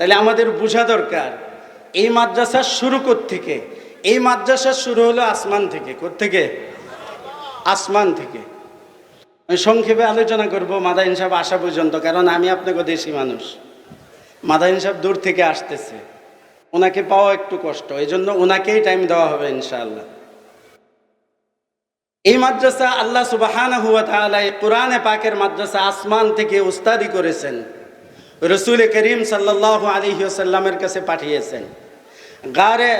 তাহলে আমাদের বোঝা দরকার, এই মাদ্রাসা শুরু থেকে এই মাদ্রাসা শুরু হলো আসমান থেকে থেকে আসমান থেকে। আমি সংক্ষেপে আলোচনা করব, মাদাইন সাহেব আসা পর্যন্ত, কারণ আমি আপনাকে দেশি মানুষ। মাদাইন সাহেব দূর থেকে আসতেছে। ওনাকে পাওয়া একটু কষ্ট এই জন্য ওনাকেই টাইম দেওয়া হবে, ইনশাআল্লাহ। এই মাদ্রাসা আল্লাহ এই কোরআনে পাকের মাদ্রাসা আসমান থেকে উস্তাদি করেছেন। রসুল করিম সাল্লাহ আলহিউসাল্লামের কাছে পাঠিয়েছেন। গারে,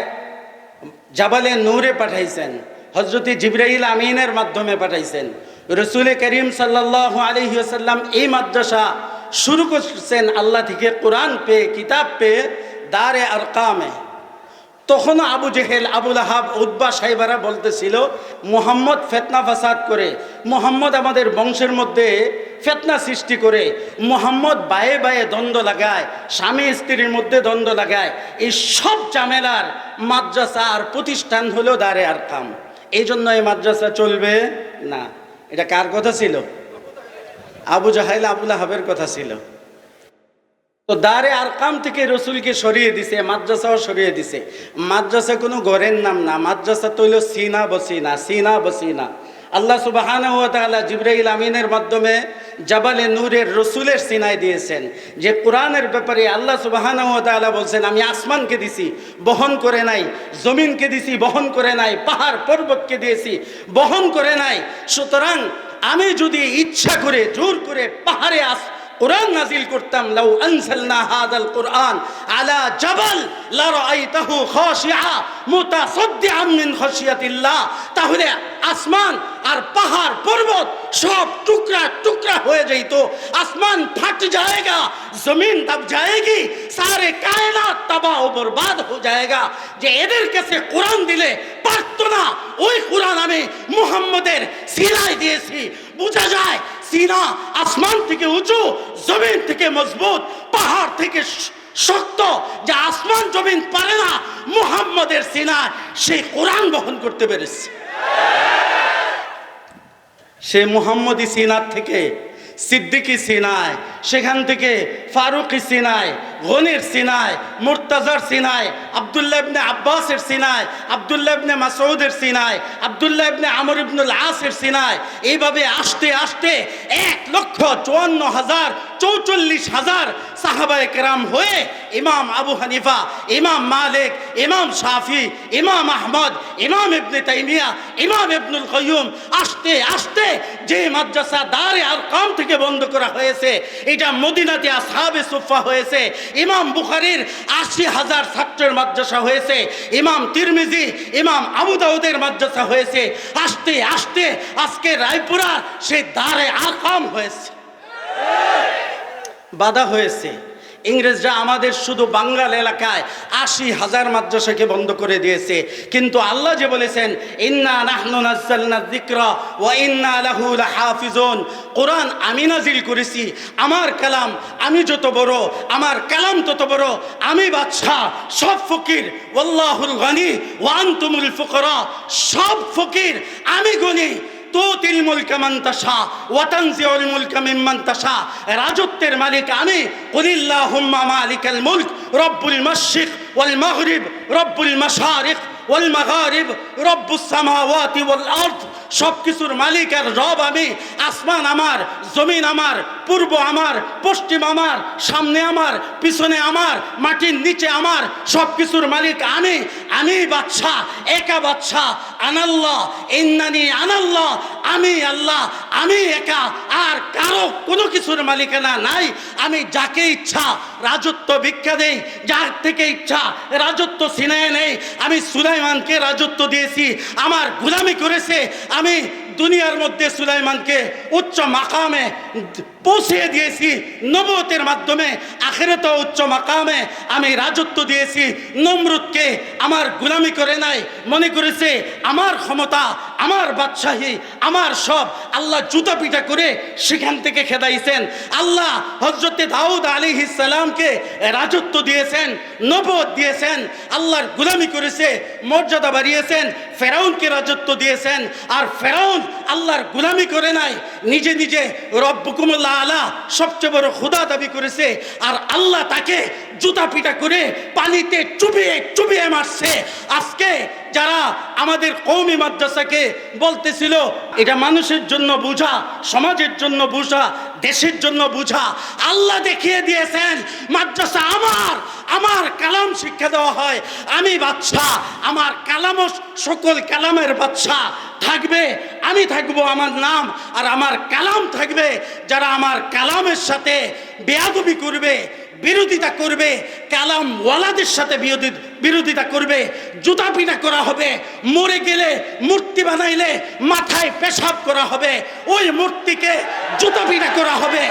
জাবালে নূরে পাঠাইছেন। হজরতি জিব্রাইল আমিনের মাধ্যমে পাঠাইছেন। রসুল করিম সাল্লাহ আলহিউসাল্লাম এই মাদ্রাসা শুরু করছেন আল্লাহ থেকে কোরআন পেয়ে, কিতাব পেয়ে দারে আর কামে তখনও আবু জেহেল আবুল আহাব উদ্বা সাহেবারা বলতেছিল, মোহাম্মদ ফেতনা ফাসাদ করে, মোহাম্মদ আমাদের বংশের মধ্যে ফেতনা সৃষ্টি করে, মোহাম্মদ বায়ে বায়ে দ্বন্দ্ব লাগায়, স্বামী স্ত্রীর মধ্যে দ্বন্দ্ব লাগায়, এই সব ঝামেলার মাদ্রাসা আর প্রতিষ্ঠান হলো দারে আর কাম এই জন্য এই মাদ্রাসা চলবে না। এটা কার কথা ছিল? আবু জাহাইল আবুল আহাবের কথা ছিল। তো দারে আরকাম থেকে রসুলকে সরিয়ে দিছে, মাদ্রাসাও সরিয়ে দিছে। মাদ্রাসা কোনো ঘরের নাম না, মাদ্রাসা তৈল সিনা বসিনা সিনা বসিনা আল্লাহ সুবাহান জিব্রাইল আমিনের মাধ্যমে জাবালে নূরের রসুলের সিনায় দিয়েছেন, যে কোরআনের ব্যাপারে আল্লাহ সুবাহান বলছেন, আমি আসমানকে দিছি, বহন করে নাই, জমিনকে দিছি, বহন করে নাই, পাহাড় পর্বতকে দিয়েছি, বহন করে নাই। সুতরাং আমি যদি ইচ্ছা করে, জোর করে পাহাড়ে আস কোরআন নাজিল করতাম লাউ আনসালনা হাদাল কোরআন আলা জাবাল লা রাআইতাহু খাশিআ মুতাসাদ্দিআন মিন খাশিয়াতিল্লাহ তাহলে আসমান আর পাহাড় পর্বত সব টুকরা টুকরা হয়ে যাইতো আসমান फट जाएगा जमीन दब जाएगी सारे कायनात तबाह ও বরবাদ হয়ে जाएगा যে এদের কাছে কোরআন দিলে পারতো না ওই কোরআন আমি মুহাম্মদের সিনায় দিয়েছি বোঝা যায় সিনা আসমান থেকে উঁচু, জমিন থেকে মজবুত, পাহাড় থেকে শক্ত। যে আসমান জমিন পারে না, মুহাম্মদের সিনা সেই কোরআন বহন করতে পেরেছে। সে মুহাম্মদী সিনার থেকে, সিদ্দিকি সিনায়, সেখান থেকে ফারুকি সিনায় গনির সিনায় মুরতাজার সিনায় আবদুল্লাহ ইবনে আব্বাসের সিনায় আবদুল্লাহ ইবনে মাসউদের সিনায় আবদুল্লাহ ইবনে আমর ইবনুল আসের সিনায় এইভাবে আসতে আসতে এক লক্ষ চুয়ান্ন হাজার চৌচল্লিশ হাজার সাহাবায়ে কেরাম হয়ে ইমাম আবু হানিফা, ইমাম মালিক, ইমাম শাফি, ইমাম আহমদ, ইমাম ইবনে তাইমিয়া, ইমাম ইবনুল কয়ুম আসতে আসতে যে মাদ্রাসা দারে আর কাম থেকে বন্ধ করা হয়েছে, এটা মদিনাতে আসহাবে সুফা হয়েছে, ইমাম বুখারির আশি হাজার ছাত্রের মাদ্রাসা হয়েছে, ইমাম তিরমিজি, ইমাম আবু দাউদের মাদ্রাসা হয়েছে, আসতে আসতে আজকে রায়পুরা সে দারে আকাম হয়েছে। বাধা হয়েছে। ইংরেজরা আমাদের শুধু বাঙ্গাল এলাকায় আশি হাজার মাদ্রাসাকে বন্ধ করে দিয়েছে। কিন্তু আল্লাহ যে বলেছেন, ইন্না লাহাফিজুন। কোরআন আমি নাজিল করেছি, আমার কালাম আমি যত বড়, আমার কালাম তত বড়, আমি বাদশাহ, সব ফকির, ওয়াল্লাহুল গনি ওয়ান আনতুমুল ফুকরা, সব ফকির, আমি গনি। তুতিল মুলকা মান তাশা ওয়া তানজিউল মুলকা মিম্মান তাশা রাজত্বের মালিক আমি কুলিল্লাহুম্মা মালিকাল মুলক রব্বুল মাশরিক ওয়াল মাগরিব রব্বুল মাশারিক ওয়াল মাগারিব সব কিছুর রব আমি, আসমান আমার, জমিন আমার, পূর্ব আমার, পশ্চিম আমার, সামনে আমার, পিছনে আমার, মাটির নিচে আমার সব কিছুর মালিক আমি আমি বাদশাহ, একা বাদশাহ, আনাল্লাহ, ইন্নানি আনাল্লাহ, আমি আল্লাহ, আমি একা, আর কারও কোনো কিছুর মালিকানা নাই, আমি যাকে ইচ্ছা রাজত্ব ভিক্ষা দেই, যার থেকে ইচ্ছা রাজত্ব সিনায় নেই, আমি সুলাইমানকে রাজত্ব দিয়েছি, আমার গুলামি করেছে, আমি দুনিয়ার মধ্যে সুলাইমানকে উচ্চ মাকামে পৌঁছে দিয়েছি নবতের মাধ্যমে। আখেরত উচ্চ মাকামে আমি রাজত্ব দিয়েছি। নমরুদকে আমার গুলামি করে নাই, মনে করেছে আমার ক্ষমতা, আমার বাদশাহী, আমার সব। আল্লাহ জুতা পিটা করে সেখান থেকে খেদাইছেন। আল্লাহ হজরতে দাউদ আলী ইসালামকে রাজত্ব দিয়েছেন নবদ দিয়েছেন। আল্লাহর গুলামি করেছে, মর্যাদা বাড়িয়েছেন, ফেরাউনকে রাজত্ব দিয়েছেন। আর ফেরাউন আল্লাহর গুলামি করে নাই, নিজে নিজে রব্বকুমুল্লাহ আলা সবচেয়ে বড় খুদা দাবি করেছে। আর আল্লাহ তাকে জুতা পিটা করে পানিতে চুবিয়ে চুবিয়ে মারছে। আজকে যারা আমাদের কৌমি মাদ্রাসাকে বলতেছিল, এটা মানুষের জন্য বুঝা, সমাজের জন্য বুঝা, দেশের জন্য বুঝা। আল্লাহ দেখিয়ে দিয়েছেন, মাদ্রাসা আমার আমার কালাম শিক্ষা দেওয়া হয়। আমি বাচ্চা আমার কালামও সকল কালামের বাচ্চা থাকবে, আমি থাকব আমার নাম, আর আমার কালাম থাকবে, যারা আমার কালামের সাথে বেয়াদবি করবে বিরোধিতা করবে কালাম ওয়ালাদের সাথে বিরোধী বিরোধিতা করবে জুতা পিটা করা হবে, মরে গেলে মূর্তি বানাইলে মাথায় পেশাব করা হবে, ওই মূর্তিকে জুতা পিটা করা হবে,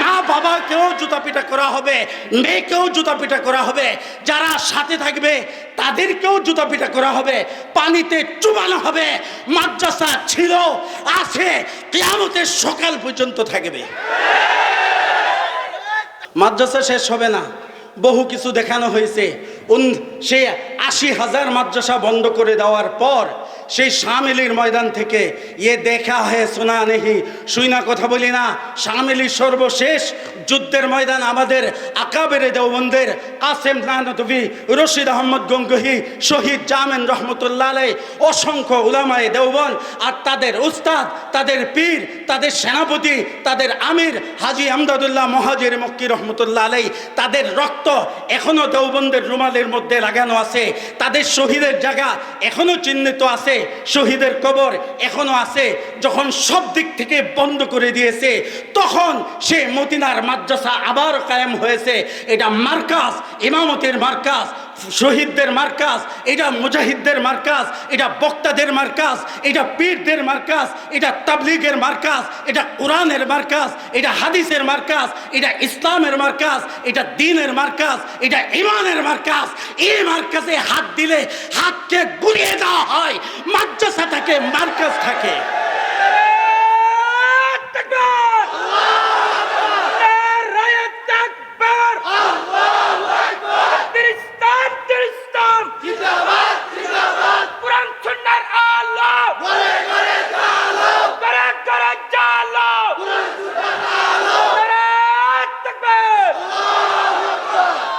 মা বাবাকেও জুতা পিটা করা হবে, মেয়েকেও জুতা পিটা করা হবে, যারা সাথে থাকবে তাদেরকেও জুতা পিটা করা হবে, পানিতে চুবানো হবে, মাদ্রাসা ছিল, আছে, কেয়ামতের সকাল পর্যন্ত থাকবে। মাদ্রাসা শেষ হবে না। বহু কিছু দেখানো হয়েছে। সে আশি হাজার মাদ্রাসা বন্ধ করে দেওয়ার পর সেই শামিলির ময়দান থেকে ইয়ে দেখা হে শোনা নেহি, শুই না কথা বলি না। শামিলির সর্বশেষ যুদ্ধের ময়দান আমাদের, আকাবেরে দেওবন্দের কাসেম নানতবি রশিদ আহমদ গঙ্গহি, শহীদ জামেন রহমতুল্লাহ আলাই, অসংখ্য উলামায়ে দেওবন আর তাদের উস্তাদ, তাদের পীর, তাদের সেনাপতি, তাদের আমির, হাজি আমদাদুল্লাহ মহাজির মক্কি রহমতুল্লাহ আলাই, তাদের রক্ত এখনও দেওবন্দের রুমালের মধ্যে লাগানো আছে। তাদের শহীদের জায়গা এখনও চিহ্নিত আছে। শহীদের কবর এখনও আছে, যখন সব দিক থেকে বন্ধ করে দিয়েছে, তখন সে মদিনার মাদ্রাসা আবার কায়েম হয়েছে। এটা মার্কাস ইমামতের মার্কাজ শহীদদের মার্কাজ, এটা মুজাহিদদের মার্কাজ, এটা বক্তাদের মার্কাজ, এটা পীরদের মার্কাজ, এটা তাবলিগের মার্কাজ, এটা কোরআনের মার্কাজ, এটা হাদিসের মার্কাজ, এটা ইসলামের মার্কাজ, এটা দিনের মার্কাজ, এটা ইমানের মার্কাজ। এই মার্কাজে হাত দিলে হাতকে গুড়িয়ে দেওয়া হয়, মাদ্রাসা থাকে মার্কাজ থাকে।